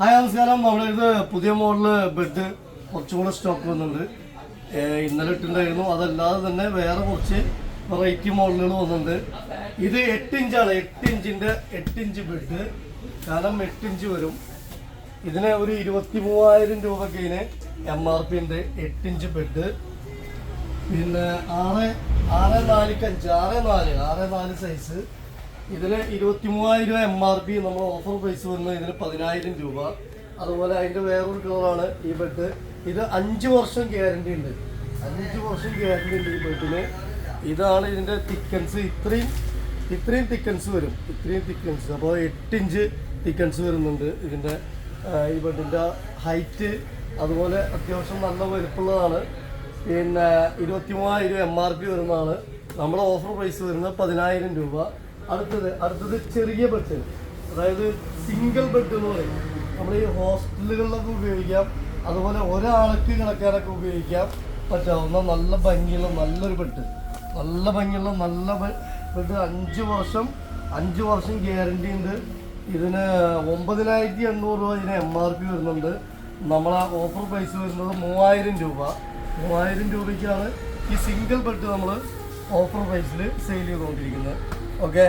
Hi നമസ്കാരം നമ്മുടെ ഇത് പുതിയ മോഡൽ ബെഡ് കുറച്ചും കൂടെ സ്റ്റോക്ക് വന്നിട്ടുണ്ട്. ഇന്നലെ ഇട്ടുണ്ടായിരുന്നു അതല്ലാതെ തന്നെ വേറെ കുറച്ച് വെറൈറ്റി മോഡലുകൾ വന്നിട്ടുണ്ട്. ഇത് എട്ട് ഇഞ്ചാണ് എട്ട് ഇഞ്ചിന്റെ എട്ട് ഇഞ്ച് ബെഡ് കാരണം എട്ട് ഇഞ്ച് വരും. ഇതിന് ഒരു ഇരുപത്തി മൂവായിരം രൂപയ്ക്ക് ഇതിന് എം ആർ പി ഉണ്ട്. എട്ട് ഇഞ്ച് ബെഡ് പിന്നെ ആറ് ആറ് നാലിക്ക് അഞ്ച് ആറ് നാല് ആറ് നാല് സൈസ് ഇതിന് ഇരുപത്തി മൂവായിരം എം ആർ പി നമ്മൾ ഓഫർ പ്രൈസ് വരുന്നത് ഇതിന് പതിനായിരം രൂപ. അതുപോലെ അതിന്റെ വേറൊരു കളറാണ് ഈ ബെഡ് ഇത് അഞ്ച് വർഷം ഗ്യാരണ്ടി ഉണ്ട്. അഞ്ച് വർഷം ഗ്യാരണ്ടി ഉണ്ട് ഈ ബെഡിന് ഇതാണ് ഇതിന്റെ തിക്കൻസ് ഇത്രയും ഇത്രയും തിക്കൻസ് വരും. ഇത്രയും തിക്കൻസ് അപ്പോൾ എട്ട് ഇഞ്ച് തിക്കൻസ് വരുന്നുണ്ട് ഇതിന്റെ ഈ ബെഡിന്റെ ഹൈറ്റ് അതുപോലെ അത്യാവശ്യം നല്ല വലുപ്പമുള്ളതാണ്. പിന്നെ ഇരുപത്തി മൂവായിരം എം ആർ പി വരുന്നതാണ്. നമ്മുടെ ഓഫർ പ്രൈസ് വരുന്നത് പതിനായിരം രൂപ. അടുത്തത് അടുത്തത് ചെറിയ ബെഡ് അതായത് സിംഗിൾ ബെഡ് എന്ന് പറയും. നമ്മൾ ഈ ഹോസ്റ്റലുകളിലൊക്കെ ഉപയോഗിക്കാം. അതുപോലെ ഒരാൾക്ക് കിടക്കാനൊക്കെ ഉപയോഗിക്കാം. പറ്റാവുന്ന നല്ല ഭംഗിയുള്ള നല്ലൊരു ബെഡ് നല്ല ഭംഗിയുള്ള നല്ല ബെഡ് അഞ്ച് വർഷം അഞ്ച് വർഷം ഗ്യാരണ്ടി ഉണ്ട്. ഇതിന് ഒമ്പതിനായിരത്തി എണ്ണൂറ് രൂപ ഇതിന് എം ആർ പി വരുന്നുണ്ട്. നമ്മളെ ഓഫർ പ്രൈസ് വരുന്നത് മൂവായിരം രൂപ. മൂവായിരം രൂപയ്ക്കാണ് ഈ സിംഗിൾ ബെഡ് നമ്മൾ ഓഫർ പ്രൈസിൽ സെയിൽ ചെയ്തുകൊണ്ടിരിക്കുന്നത്. ഓക്കെ